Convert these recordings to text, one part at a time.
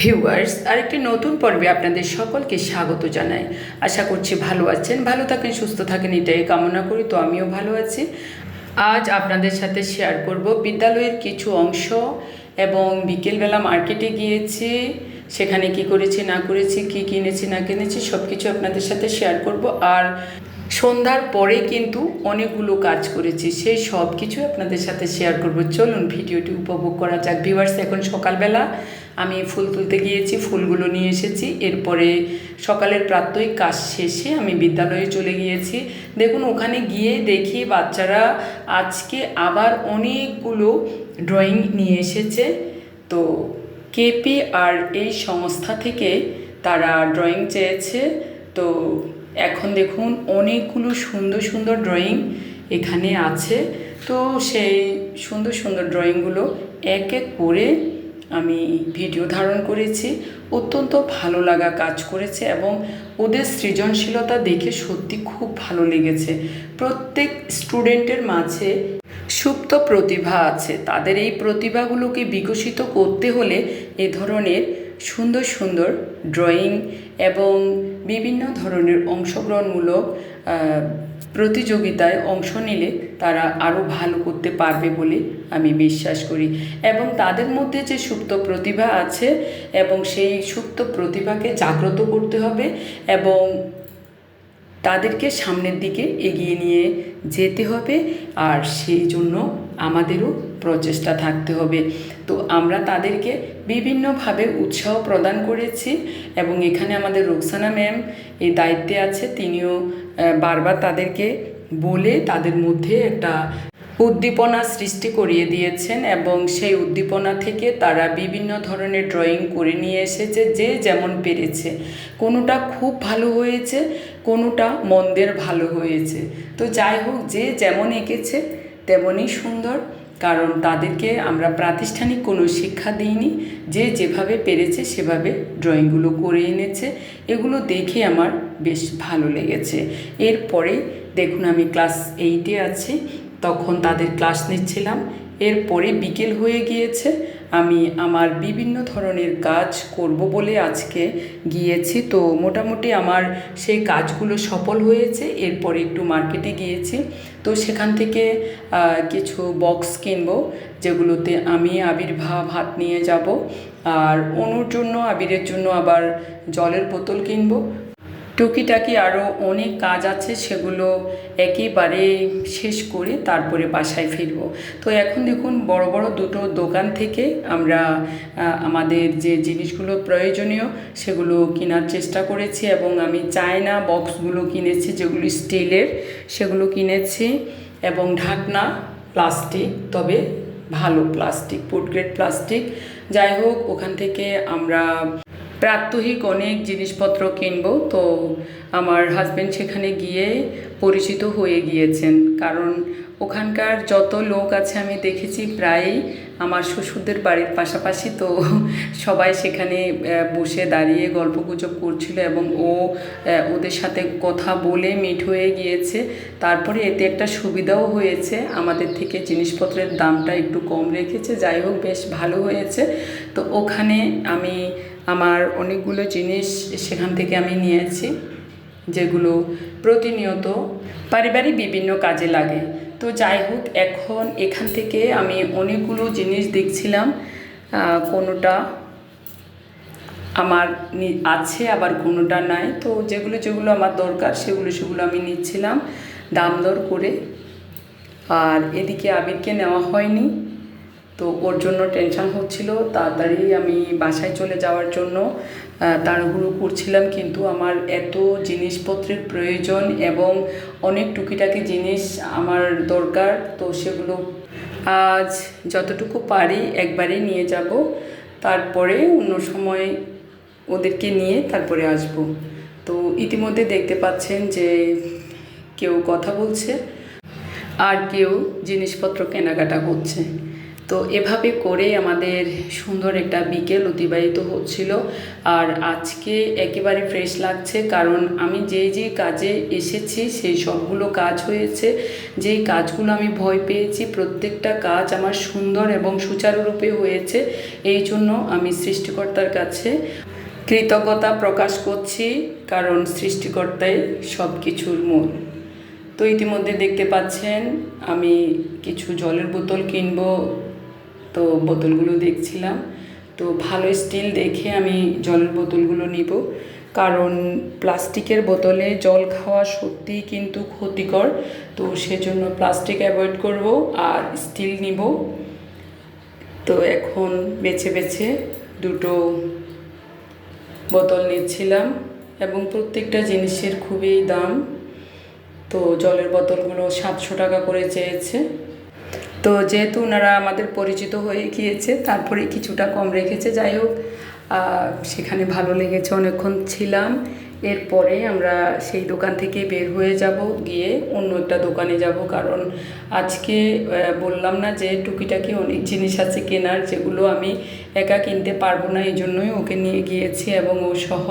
Viewers আরেকটি নতুন পর্বে আপনাদের সকলকে স্বাগত জানাই। আশা করছি ভালো আছেন, ভালো থাকেন, সুস্থ থাকেন, এটাই কামনা করি, তো আমিও ভালো আছি। আজ আপনাদের সাথে শেয়ার করব বিদ্যালয়ের কিছু অংশ এবং বিকেলবেলা মার্কেটে গিয়েছি, সেখানে কি করেছি, না করেছি, কি কিনেছি, না কিনেছি সব কিছু আপনাদের সাথে শেয়ার করব। আর সন্ধ্যার পরে কিন্তু অনেকগুলো কাজ করেছি। সেই সব কিছু আপনাদের সাথে শেয়ার করব। চলুন ভিডিওটি উপভোগ করা যাক। ভিউয়ার্স এখন সকালবেলা আমি ফুল তুলতে গিয়েছি, ফুলগুলো নিয়ে এসেছি। এরপরে সকালের প্রাত্যহিক কাজ শেষে আমি বিদ্যালয়ে চলে গিয়েছি। দেখুন, ওখানে গিয়ে দেখি বাচ্চারা আজকে আবার অনেকগুলো ড্রয়িং নিয়ে এসেছে। তো কেপি আর এই সংস্থা থেকে তারা ড্রয়িং চেয়েছে। তো এখন দেখুন অনেকগুলো সুন্দর সুন্দর ড্রয়িং এখানে আছে। তো সেই সুন্দর সুন্দর ড্রয়িংগুলো এক এক করে আমি ভিডিও ধারণ করেছি। অত্যন্ত ভালো লাগা কাজ করেছে এবং ওদের সৃজনশীলতা দেখে সত্যি খুব ভালো লেগেছে। প্রত্যেক স্টুডেন্টের মাঝে সুপ্ত প্রতিভা আছে। তাদের এই প্রতিভাগুলোকে বিকশিত করতে হলে এ ধরনের সুন্দর সুন্দর ড্রয়িং এবং বিভিন্ন ধরনের অংশগ্রহণমূলক প্রতিযোগিতায় অংশ নিলে তারা আরও ভালো করতে পারবে বলে আমি বিশ্বাস করি। এবং তাদের মধ্যে যে সুপ্ত প্রতিভা আছে এবং সেই সুপ্ত প্রতিভাকে জাগ্রত করতে হবে এবং তাদেরকে সামনের দিকে এগিয়ে নিয়ে যেতে হবে আর সেই জন্য আমাদেরও প্রচেষ্টা থাকতে হবে। তো আমরা তাদেরকে বিভিন্নভাবে উৎসাহ প্রদান করেছি এবং এখানে আমাদের রোকসানা ম্যাম এই দায়িত্বে আছে। তিনিও বারবার তাদেরকে বলে তাদের মধ্যে একটা উদ্দীপনা সৃষ্টি করিয়ে দিয়েছেন এবং সেই উদ্দীপনা থেকে তারা বিভিন্ন ধরনের ড্রয়িং করে নিয়ে এসেছে যে যেমন পেরেছে। কোনোটা খুব ভালো হয়েছে, কোনোটা মন্দের ভালো হয়েছে। তো যাই হোক, যে যেমন এঁকেছে, তেমনই সুন্দর। কারণ তাদেরকে আমরা প্রাতিষ্ঠানিক কোনো শিক্ষা দিইনি। যে যেভাবে পেরেছে সেভাবে ড্রয়িংগুলো করে এনেছে। এগুলো দেখে আমার বেশ ভালো লেগেছে। এরপরে দেখুন আমি ক্লাস এইটে আছি। তখন তাদের ক্লাস নিচ্ছিলাম। এরপরে বিকেল হয়ে গিয়েছে। আমি আমার বিভিন্ন ধরনের কাজ করব বলে আজকে গিয়েছি। তো মোটামুটি আমার সেই কাজগুলো সফল হয়েছে। এরপরে একটু মার্কেটে গিয়েছি। তো সেখান থেকে কিছু বক্স কিনবো, যেগুলোতে আমি আবির্ভাব হাত নিয়ে যাব। আর অনুর জন্য, আবিরের জন্য আবার জলের বোতল কিনবো। টুকিটাকি আরও অনেক কাজ আছে, সেগুলো একেবারে শেষ করে তারপরে বাসায় ফিরব। তো এখন দেখুন, বড় বড় দুটো দোকান থেকে আমরা আমাদের যে জিনিসগুলো প্রয়োজনীয়, সেগুলো কেনার চেষ্টা করেছি এবং আমি চায়না বক্সগুলো কিনেছি, যেগুলো স্টিলের, সেগুলো কিনেছি এবং ঢাকনা প্লাস্টিক, তবে ভালো প্লাস্টিক, ফুড গ্রেড প্লাস্টিক। যাই হোক, ওখান থেকে আমরা প্রাত্যহিক অনেক জিনিসপত্র কিনবো, তো আমার হাজব্যান্ড সেখানে গিয়ে পরিচিত হয়ে গিয়েছেন। কারণ ওখানকার যত লোক আছে আমি দেখেছি প্রায়ই আমার শ্বশুরদের বাড়ির পাশাপাশি, তো সবাই সেখানে বসে দাঁড়িয়ে গল্প গুজব করছিল এবং ও ওদের সাথে কথা বলে মিট হয়ে গিয়েছে। তারপরে এতে একটা সুবিধাও হয়েছে, আমাদের থেকে জিনিসপত্রের দামটা একটু কম রেখেছে। যাই হোক, বেশ ভালো হয়েছে। তো ওখানে আমি আমার অনেকগুলো জিনিস সেখান থেকে আমি নিয়েছি, যেগুলো প্রতিনিয়ত পারিবারিক বিভিন্ন কাজে লাগে। তো যাই হোক, এখন এখান থেকে আমি অনেকগুলো জিনিস দেখছিলাম কোনোটা আমার আছে, আবার কোনোটা নাই। তো যেগুলো যেগুলো আমার দরকার, সেগুলো সেগুলো আমি নিচ্ছিলাম, দাম দর করে। আর এদিকে আবিরকে নেওয়া হয়নি। তো ওর জন্য টেনশন হচ্ছিল। তাড়াতাড়ি আমি বাসায় চলে যাওয়ার জন্য তাড়াহুড়ো করছিলাম কিন্তু আমার এত জিনিসপত্রের প্রয়োজন এবং অনেক টুকিটাকি জিনিস আমার দরকার, তো সেগুলো আজ যতটুকু পারি একবারে নিয়ে যাব। তারপরে অন্য সময় ওদেরকে নিয়ে তারপরে আসব। তো ইতিমধ্যে দেখতে পাচ্ছেন যে কেউ কথা বলছে আর কেউ জিনিসপত্র কেনাকাটা করছে। তো এভাবে করে আমাদের সুন্দর একটা বিকেল অতিবাহিত হচ্ছিল। আর আজকে একেবারে ফ্রেশ লাগছে কারণ আমি যেই যেই কাজে এসেছি সেই সবগুলো কাজ হয়েছে। যেই কাজগুলো আমি ভয় পেয়েছি, প্রত্যেকটা কাজ আমার সুন্দর এবং সুচারুরূপে হয়েছে। এই জন্য আমি সৃষ্টিকর্তার কাছে কৃতজ্ঞতা প্রকাশ করছি কারণ সৃষ্টিকর্তাই সব কিছুর মূল। তো ইতিমধ্যে দেখতে পাচ্ছেন, আমি কিছু জলের বোতল কিনবো তো বোতলগুলো দেখছিলাম। তো ভালো স্টিল দেখে আমি জলের বোতলগুলো নিব। কারণ প্লাস্টিকের বোতলে জল খাওয়া সত্যিই কিন্তু ক্ষতিকর। তো সেজন্য প্লাস্টিক অ্যাভয়েড করব আর স্টিল নিব। তো এখন বেছে বেছে দুটো বোতল নিচ্ছিলাম এবং প্রত্যেকটা জিনিসের খুবই দাম। তো জলের বোতলগুলো সাতশো টাকা করে চেয়েছে। তো যেহেতু ওনারা আমাদের পরিচিত হয়ে গিয়েছে, তারপরে কিছুটা কম রেখেছে, যাই হোক সেখানে ভালো লেগেছে, অনেকক্ষণ ছিলাম। এরপরে আমরা সেই দোকান থেকে বের হয়ে যাব, গিয়ে অন্য একটা দোকানে যাব, কারণ আজকে বললাম না যে টুকিটাকি অনেক জিনিস আছে কেনার, যেগুলো আমি একা কিনতে পারব না এই জন্যই ওকে নিয়ে গিয়েছি এবং ও সহ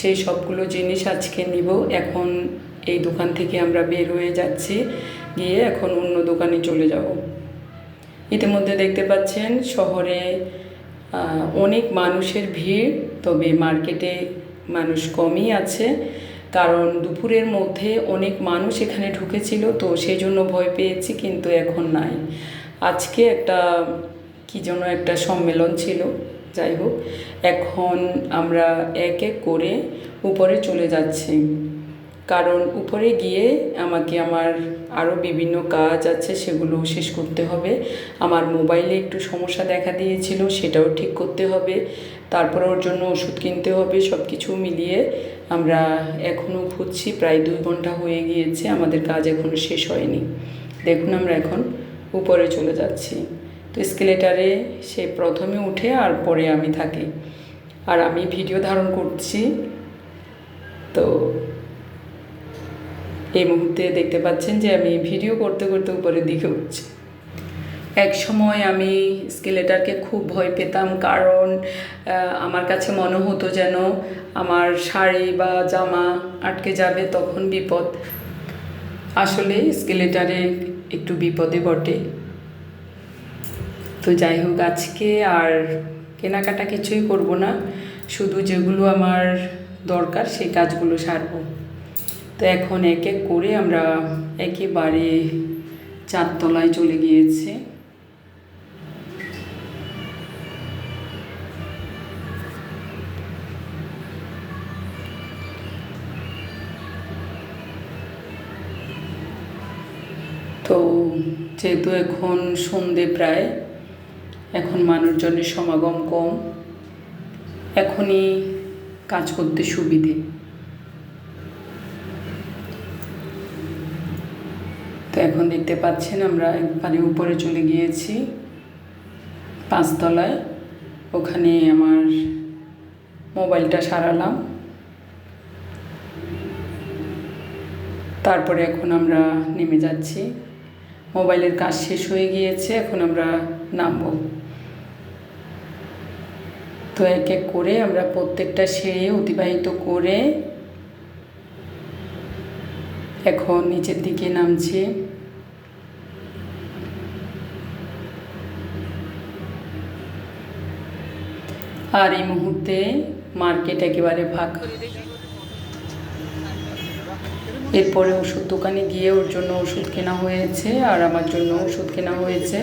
সেই সবগুলো জিনিস আজকে নিব। এখন এই দোকান থেকে আমরা বের হয়ে যাচ্ছি, গিয়ে এখন অন্য দোকানে চলে যাব। ইতিমধ্যে দেখতে পাচ্ছেন শহরে অনেক মানুষের ভিড়, তবে মার্কেটে মানুষ কমই আছে। কারণ দুপুরের মধ্যে অনেক মানুষ এখানে ঢুকেছিল, তো সেই জন্য ভয় পেয়েছি, কিন্তু এখন নাই। আজকে একটা, কি যেন একটা সম্মেলন ছিল, যাই হোক। এখন আমরা এক এক করে উপরে চলে যাচ্ছি। কারণ উপরে গিয়ে আমাকে আমার আরও বিভিন্ন কাজ আছে, সেগুলো শেষ করতে হবে। আমার মোবাইলে একটু সমস্যা দেখা দিয়েছিল, সেটাও ঠিক করতে হবে। তারপর ওর জন্য ওষুধ কিনতে হবে সব কিছু মিলিয়ে আমরা এখনও খুঁজছি, প্রায় দুই ঘণ্টা হয়ে গিয়েছে, আমাদের কাজ এখনও শেষ হয়নি। দেখুন আমরা এখন উপরে চলে যাচ্ছি। তো স্কেলেটারে সে প্রথমে উঠে আর পরে আমি থাকি। আর আমি ভিডিও ধারণ করছি। তো এই মুহূর্তে দেখতে পাচ্ছেন যে আমি ভিডিও করতে করতে উপরের দিকে উঠছি। এক সময় আমি স্কেলেটারকে খুব ভয় পেতাম কারণ আমার কাছে মনে হতো যেন আমার শাড়ি বা জামা আটকে যাবে তখন বিপদ। আসলে স্কেলেটারে একটু বিপদে বটে। তো যাই হোক, আজকে আর কেনাকাটা কিছুই করব না। শুধু যেগুলো আমার দরকার, সেই কাজগুলো সারবো। তো এখন এক এক করে আমরা একেবারে চারতলায় চলে গিয়েছি। তো যেহেতু এখন সন্ধে প্রায়, এখন মানুষজনের সমাগম কম, এখনই কাজ করতে সুবিধে। এখন দেখতে পাচ্ছেন আমরা একবারে উপরে চলে গিয়েছি, পাঁচতলায়। ওখানে আমার মোবাইলটা সারালাম। তারপরে এখন আমরা নেমে যাচ্ছি। মোবাইলের কাজ শেষ হয়ে গিয়েছে, এখন আমরা নামবো। তো এক এক করে আমরা প্রত্যেকটা সেরে অতিবাহিত করে এখন নিচের দিকে নামছি। আর এই মুহূর্তে মার্কেট একেবারে ফাঁকা। এরপরে ওষুধ দোকানে গিয়ে ওর জন্য ওষুধ কেনা হয়েছে আর আমার জন্য ওষুধ কেনা হয়েছে।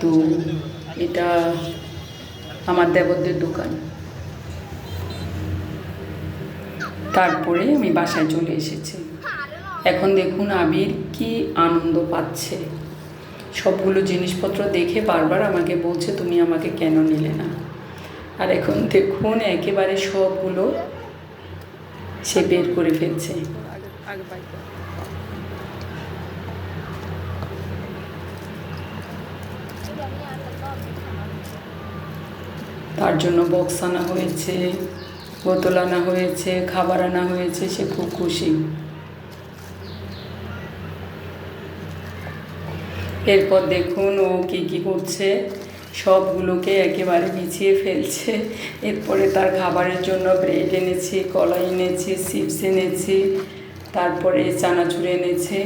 তো এটা আমার দেবরদের দোকান। তারপরে আমি বাসায় চলে এসেছি। এখন দেখুন আবির কি আনন্দ পাচ্ছে। সবগুলো জিনিসপত্র দেখে বারবার আমাকে বলছে, তুমি আমাকে কেন নিলে না? আর এখন দেখুন একেবারে সবগুলো সে বের করে ফেলছে। তার জন্য বক্স আনা হয়েছে, বোতল আনা হয়েছে, খাবার আনা হয়েছে, সে খুব খুশি। এরপর দেখুন ও কি কি করছে। সবগুলোকে একেবারে বিছিয়ে ফেলছে। এরপরে তার খাবারের জন্য ব্রেড এনেছি, কলা এনেছি, চিপস এনেছি, তারপরে চানাচুর এনেছে।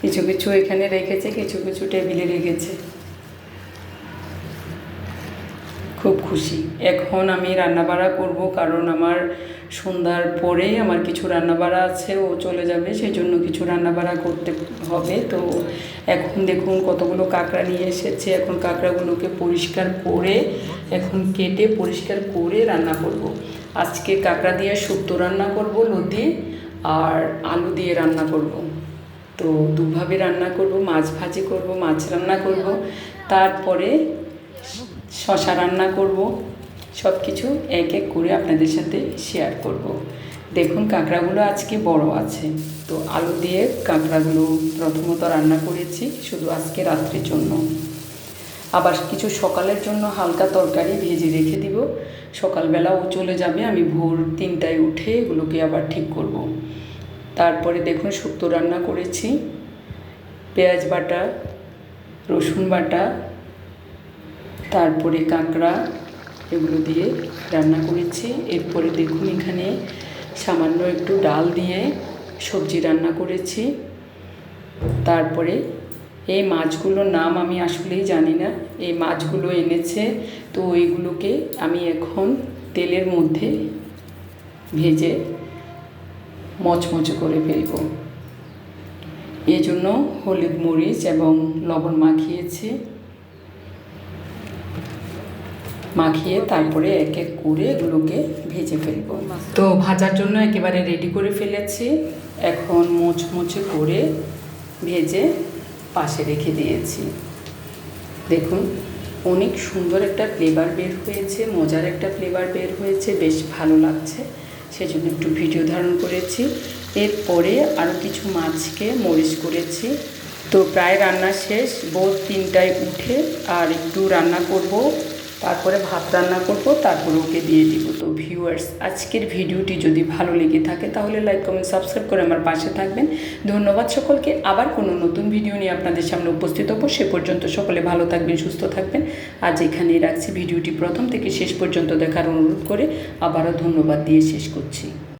কিছু কিছু এখানে রেখেছে, কিছু কিছু টেবিলে রেখেছে। খুশি এখন আমি রান্নাবাড়া করব কারণ আমার সন্ধ্যার পরে আমার কিছু রান্নাবাড়া আছে, ও চলে যাবে সেই জন্য কিছু রান্নাবাড়া করতে হবে তো এখন দেখুন কতগুলো কাঁকড়া নিয়ে এসেছে এখন কাঁকড়াগুলোকে পরিষ্কার করে, এখন কেটে পরিষ্কার করে রান্না করব। আজকে কাঁকড়া দিয়ে শুক্তো রান্না করব, লতি আর আলু দিয়ে রান্না করব। তো দুভাবে রান্না করব, মাছ ভাজি করব, মাছ রান্না করব তারপরে শশা রান্না করব সব কিছু এক এক করে আপনাদের সাথে শেয়ার করব। দেখুন কাঁকড়াগুলো আজকে বড় আছে, তো আলু দিয়ে কাঁকড়াগুলো প্রথমত রান্না করেছি শুধু আজকে রাত্রির জন্য। আবার কিছু সকালের জন্য হালকা তরকারি ভেজে রেখে দিব, সকালবেলা ও চলে যাবে, আমি ভোর তিনটায় উঠে এগুলোকে আবার ঠিক করব। তারপরে দেখুন শুক্তো রান্না করেছি, পেঁয়াজ বাটা, রসুন বাটা তারপরে কাঁকড়া এগুলো দিয়ে রান্না করেছি। এরপরে দেখুন এখানে সামান্য একটু ডাল দিয়ে সবজি রান্না করেছি। তারপরে এই মাছগুলোর নাম আমি আসলেই জানি না। এই মাছগুলো এনেছে, তো এইগুলোকে আমি এখন তেলের মধ্যে ভেজে মচমচে করে ফেলব। এই জন্য হলুদ মরিচ এবং লবণ মাখিয়েছি। মাখিয়ে তারপরে এক এক করে এগুলোকে ভেজে ফেলব। তো ভাজার জন্য একেবারে রেডি করে ফেলেছি। এখন মোচমোচে করে ভেজে পাশে রেখে দিয়েছি। দেখুন, অনেক সুন্দর একটা ফ্লেভার বের হয়েছে, মজার একটা ফ্লেভার বের হয়েছে, বেশ ভালো লাগছে। সেজন্য একটু ভিডিও ধারণ করেছি। এরপরে আরও কিছু মাছকে মরিচ করেছি। তো প্রায় রান্না শেষ, বোধ তিনটায় উঠে আর একটু রান্না করব। তারপরে ভাত রান্না করব তারপরে ওকে দিয়ে দিব। তো ভিউয়ার্স আজকের ভিডিওটি যদি ভালো লেগে থাকে, তাহলে লাইক কমেন্ট সাবস্ক্রাইব করে আমার পাশে থাকবেন। ধন্যবাদ সকলকে। আবার কোনো নতুন ভিডিও নিয়ে আপনাদের সামনে উপস্থিত হব। সে পর্যন্ত সকলে ভালো থাকবেন, সুস্থ থাকবেন। আজ এখানেই রাখছি ভিডিওটি প্রথম থেকে শেষ পর্যন্ত দেখার অনুরোধ করে আবারও ধন্যবাদ দিয়ে শেষ করছি।